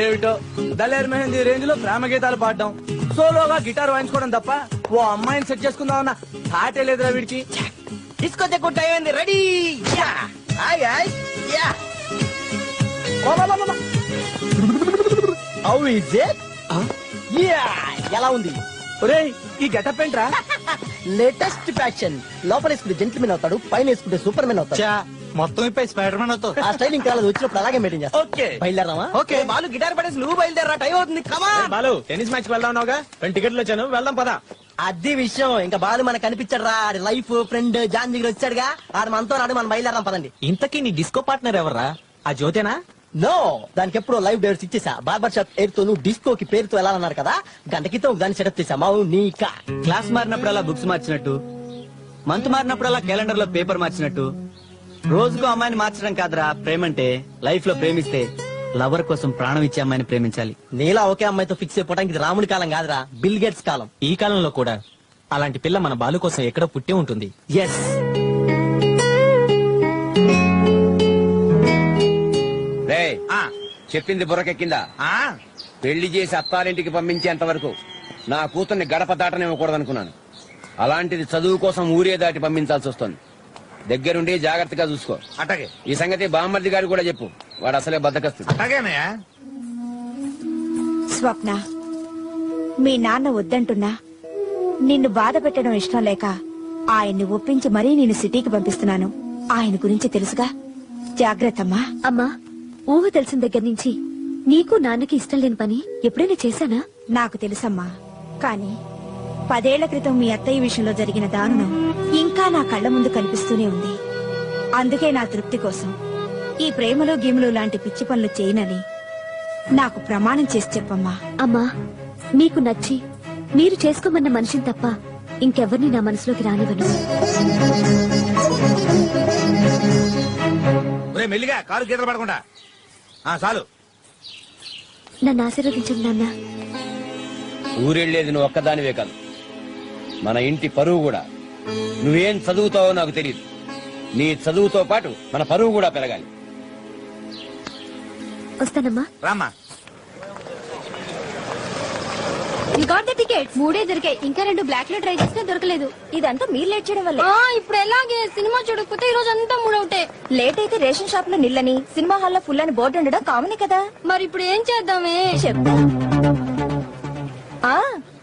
ఏమిటో? దలేర్ మెహందీ రేంజ్లో ప్రేమ గీతాలు పాడడం. సోలోగా గిటార్ వాయించుకోవడం తప్ప ఓ అమ్మాయిని సెట్ చేసుకుందామన్న థాటే లేదురా వీడికి. డిస్కో తెక్కు టైం రెడీ! ఎలా ఉంది? ఒరేయ్ ఈ గెటప్ ఏంట్రా? Latest fashion. లోపల వేసుకుంటే జెంట్మెన్ అవుతాడు పైన వేసుకుంటే సూపర్ మ్యాన్ అవుతాడు మొత్తం ఇప్పై స్పైడర్ మ్యాన్ అవుతావు ఆ స్టైలింగ్ కాలేదు వచ్చినప్పుడు అలాగే మెయింటైన్ చేస్తా. ఓకే. బయలుదేరదామా? ఓకే. బాలు గిటార్ పడేసి నువ్వు బయలుదేరా టైం అవుతుంది. కమా బాలు టెన్నిస్ మ్యాచ్ వెళ్దాం ఉన్నావుగా రెండు టికెట్లు వచ్చాను వెళ్దాం పదా. అది విషయం. ఇంకా బాలు మనకు కనిపించాడు రా లైఫ్ ఫ్రెండ్ జాన్ దగ్గర వచ్చాడుగా? ఆడు మనతో నాడు మనం బయలుదేరదాం పదండి. ఇంతకీ నీ డిస్కో పార్ట్నర్ ఎవర్రా? ఆ జ్యోతేనా? నో. దానికి ఎప్పుడు లైవ్ డేట్స్ ఇచ్చేసా. బార్బర్ షాప్ పేరుతో నువ్వు డిస్కో కి పేరుతో వెళ్ళాలన్నారు కదా? గంట క్రితం దాన్ని సెటప్ చేసా. మౌనికా. క్లాస్ మారినప్పుడల్లా బుక్స్ మార్చినట్టు మంత్ మారినప్పుడల్లా క్యాలెండర్లో పేపర్ మార్చినట్టు రోజుకు అమ్మాయిని మార్చడం కాదురా. ప్రేమంటే లైఫ్లో ప్రేమిస్తే లవర్ కోసం ప్రాణం ఇచ్చే అమ్మాయిని ప్రేమించాలి. నీలా ఒకే అమ్మాయితో ఫిక్స్ అయిపోవడానికి ఇది రాముడి కాలం కాదురా. బిల్ గేట్స్ కాలం. ఈ కాలంలో కూడా అలాంటి పిల్ల మన బాలు కోసం ఎక్కడో పుట్టి ఉంటుంది. ఎస్ రే చెప్పింది బుర్రకెక్కిందా? పెళ్ళి చేసి అత్తారింటికి పంపించేంత వరకు నా కూతుర్ని గడప దాటనివ్వకూడదనుకున్నాను అలాంటిది చదువు కోసం ఊరే దాటి పంపించాల్సి వస్తుంది. దగ్గరుండి జాగ్రత్తగా చూసుకో. అట్టగే. ఈ సంగతి బామ్మర్ది గారు కూడా చెప్పు. వాడు అసలే బద్దకస్తుడు. అట్టగేనయ్యా? స్వప్న మీ నాన్న వద్దంటున్నా నిన్ను బాధ పెట్టడం ఇష్టం లేక ఆయన్ని ఒప్పించి మరీ నేను సిటీకి పంపిస్తున్నాను. ఆయన గురించి తెలుసుగా? జాగ్రత్తమ్మా. అమ్మా ఊహ తెలిసిన దగ్గర నుంచి నీకు నాన్నకి ఇష్టం లేని పని ఎప్పుడైనా చేశానా? నాకు తెలుసమ్మా. కాని పదేళ్ళ క్రితం మీ అత్తయ్య విషయంలో జరిగిన దారుణం ఇంకా నా కళ్ళ ముందు కనిపిస్తూనే ఉంది. అందుకే నా తృప్తి కోసం ఈ ప్రేమలో గేములు లాంటి పిచ్చి పనులు చేయనని నాకు ప్రమాణం చేసి చెప్పమ్మా. అమ్మా మీకు నచ్చి మీరు చేసుకోమన్న మనిషిని తప్ప ఇంకెవరిని నా మనసులోకి రానివ్వను. ఒరే మెల్లిగా కారు గీతలు పడకుండా. ఆ చాలు. నన్ను ఆశీర్వదించండి నాన్న. ఊరెళ్ళేది నువ్వు ఒక్కదానివే కాదు. మన ఇంటి పరువు కూడా. నువ్వేం చదువుతావో నాకు తెలియదు నీ చదువుతో పాటు మన పరువు కూడా పెరగాలి. వస్తానమ్మా. రామ్మా. గాట్ ద టికెట్ మూడే దొరికాయి. ఇంకా రెండు బ్లాక్లో ట్రై చేస్తే దొరకలేదు. ఇదంతా మీరు లేట్ చేయడం వల్లే. ఇప్పుడు ఎలాగే సినిమా చూడకపోతే ఈ రోజు అంతా మూడవుటే లేట్ అయితే రేషన్ షాప్లో నిల్లని సినిమా హాల్లో ఫుల్ అని బోర్డు ఉండడం కామనే కదా. మరి ఇప్పుడు ఏం చేద్దామే? చెప్తా ఆ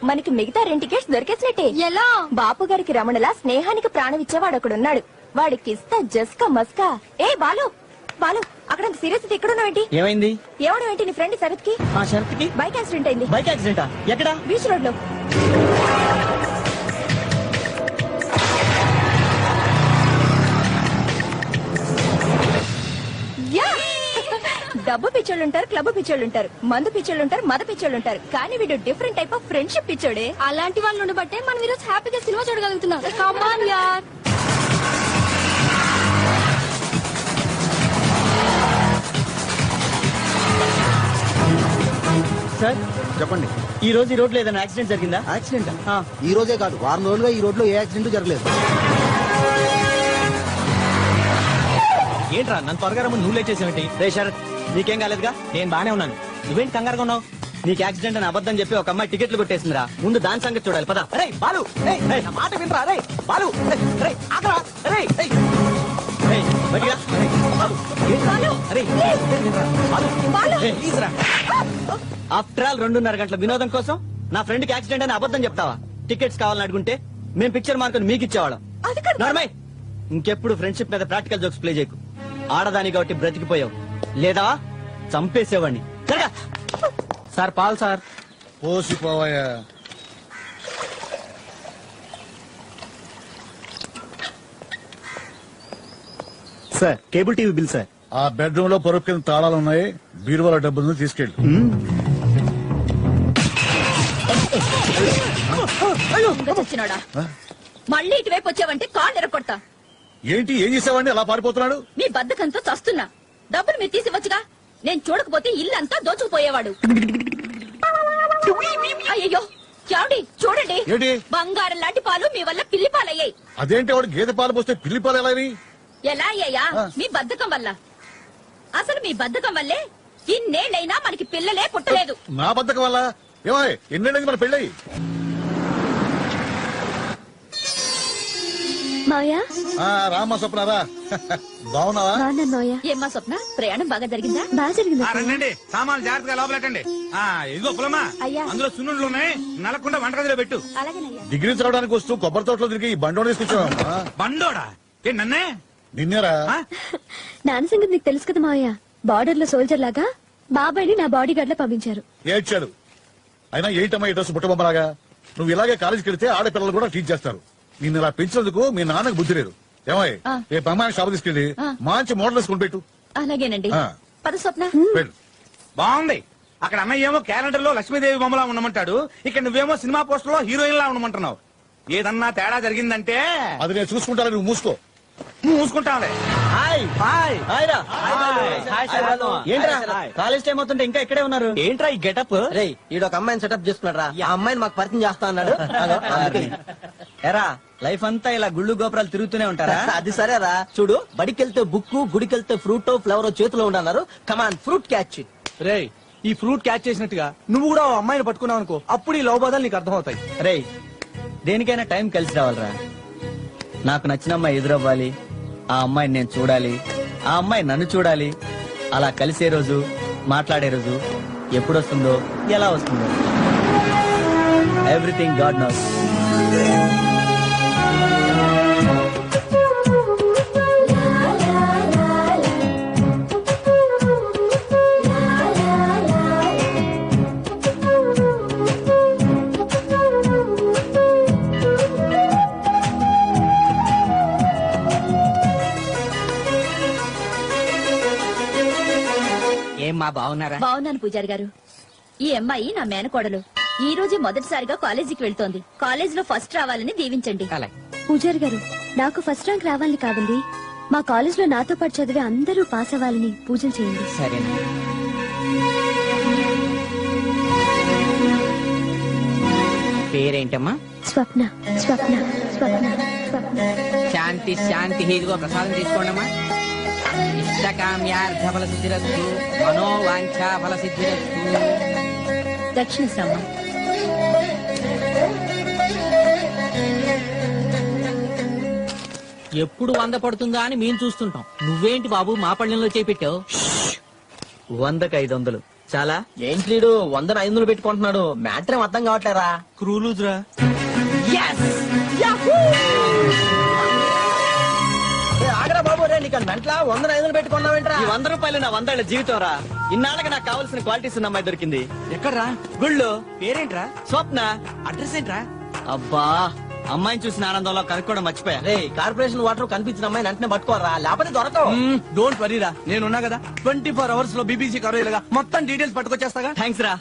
మనకి మిగతా రెండు టికెట్స్ దొరికేసినట్టే. ఎలా? బాపు గారికి రమణలా స్నేహానికి ప్రాణం ఇచ్చేవాడు ఒకడున్నాడు. వాడికి ఇస్తా జస్కా మస్కా. ఏ బాలు! బాలు అక్కడ సీరియస్ ఎక్కడున్నావేంటి? ఏమైంది? ఏమడం ఏంటి నీ ఫ్రెండ్ శరత్కి ఆ కి బైక్ యాక్సిడెంట్ అయింది. బైక్ యాక్సిడెంటా? ఎక్కడా? బీచ్ రోడ్లో డబ్బు పిచ్చోళ్ళు ఉంటారు క్లబ్ పిచ్చోళ్ళు ఉంటారు మందు పిచ్చోళ్ళు ఉంటారు మద పిచ్చోళ్ళు ఉంటారు కానీ వీడు డిఫరెంట్ టైప్ ఆఫ్ ఫ్రెండ్షిప్ పిచ్చోడే. అలాంటి వాళ్ళు ఉండబట్టే మనం ఈరోజు హ్యాపీగా సినిమా చూడగలుగుతున్నాం. కమాన్ యార్ సార్ చెప్పండి. ఈ రోజు ఈ రోడ్లో ఏదైనా యాక్సిడెంట్ జరిగిందా? యాక్సిడెంట్? ఆ. ఈ రోజే కాదు వారం రోజులుగా ఈ రోడ్లో ఏ యాక్సిడెంట్ జరగలేదు. ఏంట్రా నన్ను త్వరగా రమ్మని నువ్వు లేట్ చేసావేంటి రే శరత్ నీకేం కాలేదుగా? నేను బానే ఉన్నాను. నువ్వేంటి కంగారుగా ఉన్నావు? నీకు యాక్సిడెంట్ అని అబద్ధం చెప్పి ఒక అమ్మాయి టికెట్లు కొట్టేసిందిరా. ముందు దాని సంగతి చూడాలి పద. రే బాలు! మాట వినరా? రే బాలు! ఆగరా? రే. ఆఫ్టర్ ఆల్ రెండున్నర గంటల వినోదం కోసం నా ఫ్రెండ్కి యాక్సిడెంట్ అని అబద్ధం చెప్తావా? టికెట్స్ కావాలని అడుగుంటే మేము పిక్చర్ మార్కుని మీకు ఇచ్చేవాళ్ళం. నార్మల్ ఇంకెప్పుడు ఫ్రెండ్షిప్ మీద ప్రాక్టికల్ జోక్స్ ప్లే చేయకు. ఆడదాని కాబట్టి బ్రతికిపోయావు. లేదా చంపేసేవాడిని. జరగా! Sir Paul sir. పోసిపోవయ్యా. Sir cable TV bill sir. ఆ బెడ్రూమ్లో పొరుపు కింద తాళాలు ఉన్నాయి బీరువాల డబ్బులు తీసుకెళ్ళి. వచ్చినాడా మళ్ళీ ఇటువైపు వచ్చావంటే కాళ్ళు ఎరగొడతా ఏంటి ఏం చేసావండి అలా పారిపోతున్నాడు? మీ బద్దకంతో చస్తున్నా. డబ్బులు మీరు తీసివచ్చుగా నేను చూడకపోతే ఇల్లంతా దోచుకుపోయేవాడు. అయ్యో చావుడి చూడండి. ఏంటి? బంగారం లాంటి పాలు మీ వల్ల పిల్లి పాలయ్యాయి. అదేంటి వాడు గేదె పాలు పోస్తే పిల్లి పాలు ఎలా? ఎలా అయ్యాయా మీ బద్దకం వల్ల. మీ బద్ధకం వల్లే ఇన్నేళ్ళైనా మనకి పిల్లలే పుట్టలేదు. నా బద్దకం వల్ల? ఏమో ఎన్నేళ్ళకి మన పెళ్ళయి. మావయ్య? ఆ, రామ్మ స్వప్నారా? బాగున్నావా? బాగున్నాను ఏమ్మా స్వప్న? ప్రయాణం బాగా జరిగిందా? బాగా జరిగింది. ఆ, సామాన్లు జాగ్రత్తగా లోపలెట్టండి ఆ ఇదిగో పులమా అయ్యా. అందులో సున్నుండ్లు ఉన్నాయి. నలకుండా వంటగదిలో పెట్టు. అలాగేనయ్యా. డిగ్రీ చదవడానికి వస్తూ కొబ్బరి తోటలో తిరిగి ఈ బండోడు తీసుకొచ్చావమ్మా. బండోడా? ఏ నన్నే? నిన్నేరా? ఆ? నాన్న సంగతి నీకు తెలుసు కదా మావయ్య. బార్డర్లో సోల్జర్ లాగా బాబాయ్ని నా బాడీ గార్డ్లో పంపించారు. ఏడ్చాడు. అయినా ఏంటమ్మా ఈ డ్రెస్ బుట్టబొమ్మలాగా నువ్వు ఇలాగే కాలేజీకి వెళ్తే ఆడపిల్లలు కూడా టీచ్ చేస్తారు. నిన్ను ఇలా పెంచినందుకు మీ నాన్నకు బుద్ధి లేదు. ఏమయ్య ఆ. రేపు అమ్మాయిని షాప్ తీసుకెళ్ళి. మంచి మోడల్ వేసుకుని పెట్టు. అలాగేనండి. ఆ. పద స్వప్న. వెళ్ళు. బాగుంది. అక్కడ అన్నయ్య ఏమో క్యాలెండర్లో లక్ష్మీదేవి బొమ్మలా ఉండమంటాడు. ఇక్కడ నువ్వేమో సినిమా పోస్టర్లో హీరోయిన్ లా ఉండమంటున్నావు. ఏదన్నా తేడా జరిగిందంటే అది నేను చూసుకుంటాను నువ్వు మూసుకో. మూసుకుంటావులే. Hi hi. హాయ్ రా హాయ్. శరత్. ఏంట్రా? హాయ్. కాలేజ్ టైం అవుతుంటే ఇంకా ఇక్కడే ఉన్నారు? ఏంట్రా ఈ గెటప్? రే ఈడ ఒక అమ్మాయిని సెటప్ చేసుకున్నాడు రా ఆ అమ్మాయిని మాకు పరిచయం చేస్తా అన్నాడు. అందుకే. ఎరా లైఫ్ అంతా ఇలా గుళ్ళు గోపురాలు తిరుగుతూనే ఉంటారా? అది సరేరా. చూడు బడికెళ్తే బుక్ గుడికెళ్తే ఫ్రూట్ ఫ్లవర్ చేతిలో ఉండన్నారు కమాన్ ఫ్రూట్ క్యాచ్ రే ఈ ఫ్రూట్ క్యాచ్ చేసినట్టుగా నువ్వు కూడా ఓ అమ్మాయిని పట్టుకున్నావు అనుకో అప్పుడు ఈ లవ్ బాధలు నీకు అర్థమవుతాయి. రేయ్ దేనికైనా టైం కలిసి రావాలిరా. నాకు నచ్చిన అమ్మాయి ఎదురవ్వాలి. ఆ అమ్మాయిని నేను చూడాలి. ఆ అమ్మాయి నన్ను చూడాలి. అలా కలిసే రోజు మాట్లాడే రోజు ఎప్పుడు వస్తుందో ఎలా వస్తుందో. ఎవ్రీథింగ్ గాడ్ నోస్ ఏమ్మా బాగున్నారా? బాగున్నాను పూజారి గారు. ఈ అమ్మాయి నా మేనకోడలు. ఈ రోజు మొదటిసారిగా కాలేజీకి వెళ్తోంది. కాలేజ్లో ఫస్ట్ రావాలని దీవించండి. అలాగే. పూజారి గారు నాకు ఫస్ట్ ర్యాంక్ రావాలని కాదండి. మా కాలేజ్లో నాతో పాటు చదివే అందరూ పాస్ అవ్వాలని పూజలు చేయండి. సరేనా? పేరేంటమ్మా? స్వప్న స్వప్న స్వప్న స్వప్న. శాంతి శాంతి. ఇదిగో ప్రసాదం తీసుకోండమ్మా. ఇష్టకామ్యార్థ ఫల సిద్ధిరస్తు మనోవాంఛా ఫల సిద్ధిరస్తు దక్షిణ శ్రమ ఎప్పుడు వంద పడుతుందా అని మేము చూస్తుంటాం. నువ్వేంటి బాబు మా పళ్ళెంలో చేపెట్టావు? వందకి ఐదు వందలు చాలా? ఏంటి లీడు వందన ఐదు వందలు పెట్టుకుంటున్నాడు. మ్యాటర్ ఏం అర్థం కావట్లేరా క్రూలూజ్ రే మెంట్లా వందన ఐదు పెట్టుకున్నావేంట్రా ఈ వంద రూపాయలు నా వందేళ్ళ జీవితం రా ఇన్నాళ్ళకి నాకు కావాల్సిన క్వాలిటీస్ ఉన్న అమ్మాయి దొరికింది. ఎక్కడ్రా? గుళ్ళు. పేరేంట్రా? స్వప్న. అడ్రస్ ఏంట్రా? అబ్బా అమ్మాయిని చూసిన ఆనందంలో కనుక్కోవడం మర్చిపోయా. రే కార్పొరేషన్ వాటర్ కనిపించిన అమ్మాయిని వెంటనే పట్టుకోరా. లేకపోతే దొరకవు. డోంట్ వరీరా నేనున్నా కదా. ట్వంటీ ఫోర్ అవర్స్లో బీబీసీ కరోయిలుగా మొత్తం డీటెయిల్స్ పట్టుకొచ్చేస్తాగా. థ్యాంక్స్ రా.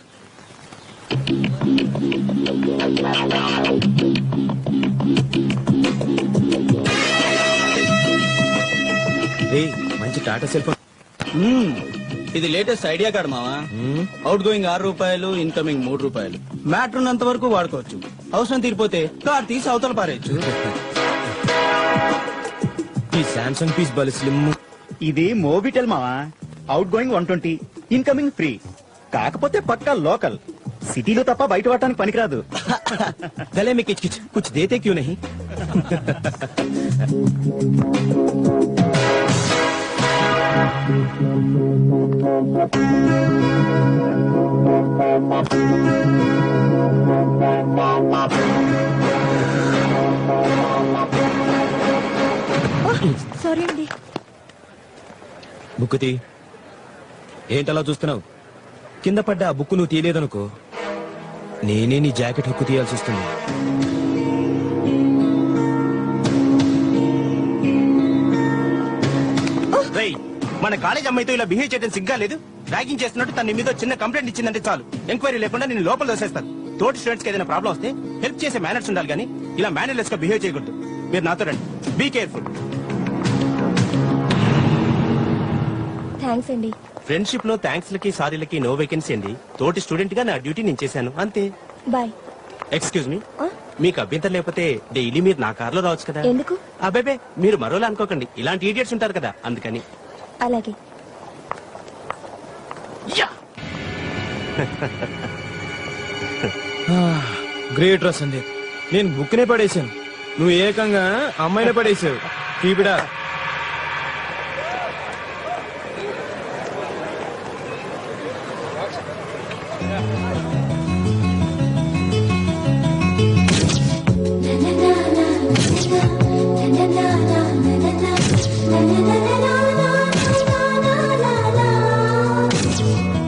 మంచి టాటా సెల్ ఫోన్ ఇది లేటెస్ట్ ఐడియా కార్డు మావా. అవుట్ గోయింగ్ ఆరు రూపాయలు ఇన్కమింగ్ మూడు రూపాయలు. మ్యాటర్ ఉన్నంత వరకు వాడుకోవచ్చు. అవసరం తీరిపోతే కార్ తీసి అవతల పారేయచ్చు. ఈ శాంసంగ్ పీస్ బలి స్లిమ్ ఇది మోబిటెల్ మావా. Outgoing one twenty incoming free కాకపోతే పక్కా లోకల్ సిటీలో తప్ప బయట పడటానికి పనికిరాదు. గలే మీకు కిచ్ కుచ్. దేతే క్యూ నహి. సారీ అండి. బుక్కుతి ఏంటలా చూస్తున్నావు? కింద పడ్డ ఆ బుక్కు నువ్వు తీయలేదనుకో నేనే నీ జాకెట్ హుక్కు తీయాల్సి వస్తుంది. మన కాలేజ్ అమ్మాయితో ఇలా బిహేవ్ చేయడం సిగ్గా లేదు. ర్యాగింగ్ చేస్తున్నట్టు తన మీద చిన్న కంప్లైంట్ ఇచ్చిందంటే చాలు. ఎంక్వైరీ లేకుండా నేను లోపల దోసేస్తాను. తోటి స్టూడెంట్స్కి ఏదైనా ప్రాబ్లం వస్తే హెల్ప్ చేసే మేనర్స్ ఉండాలి కానీ ఇలా మేనర్లెస్గా బిహేవ్ చేయకూడదు. మీరు నాతో రండి. బీ కేర్ఫుల్ థ్యాంక్స్ అండి. ఫ్రెండ్షిప్లో థ్యాంక్స్ లకి సారీలకి నో వేకెన్సీ అండి. తోటి స్టూడెంట్గా నా డ్యూటీ నేను చేశాను. అంతే. Bye excuse me? మీకు అభ్యంతరం లేకపోతే డైలీ మీరు నా కార్లో రావచ్చు కదా. ఎందుకు? అబ్బాబే మీరు మరోలా అనుకోకండి. ఇలాంటి ఈడియట్స్ ఉంటారు కదా అందుకని. అలాగే. గ్రేట్ రా సందీప్. నేను బుక్నే పడేశాను. నువ్వు ఏకంగా అమ్మాయినే పడేసావు కీపిడా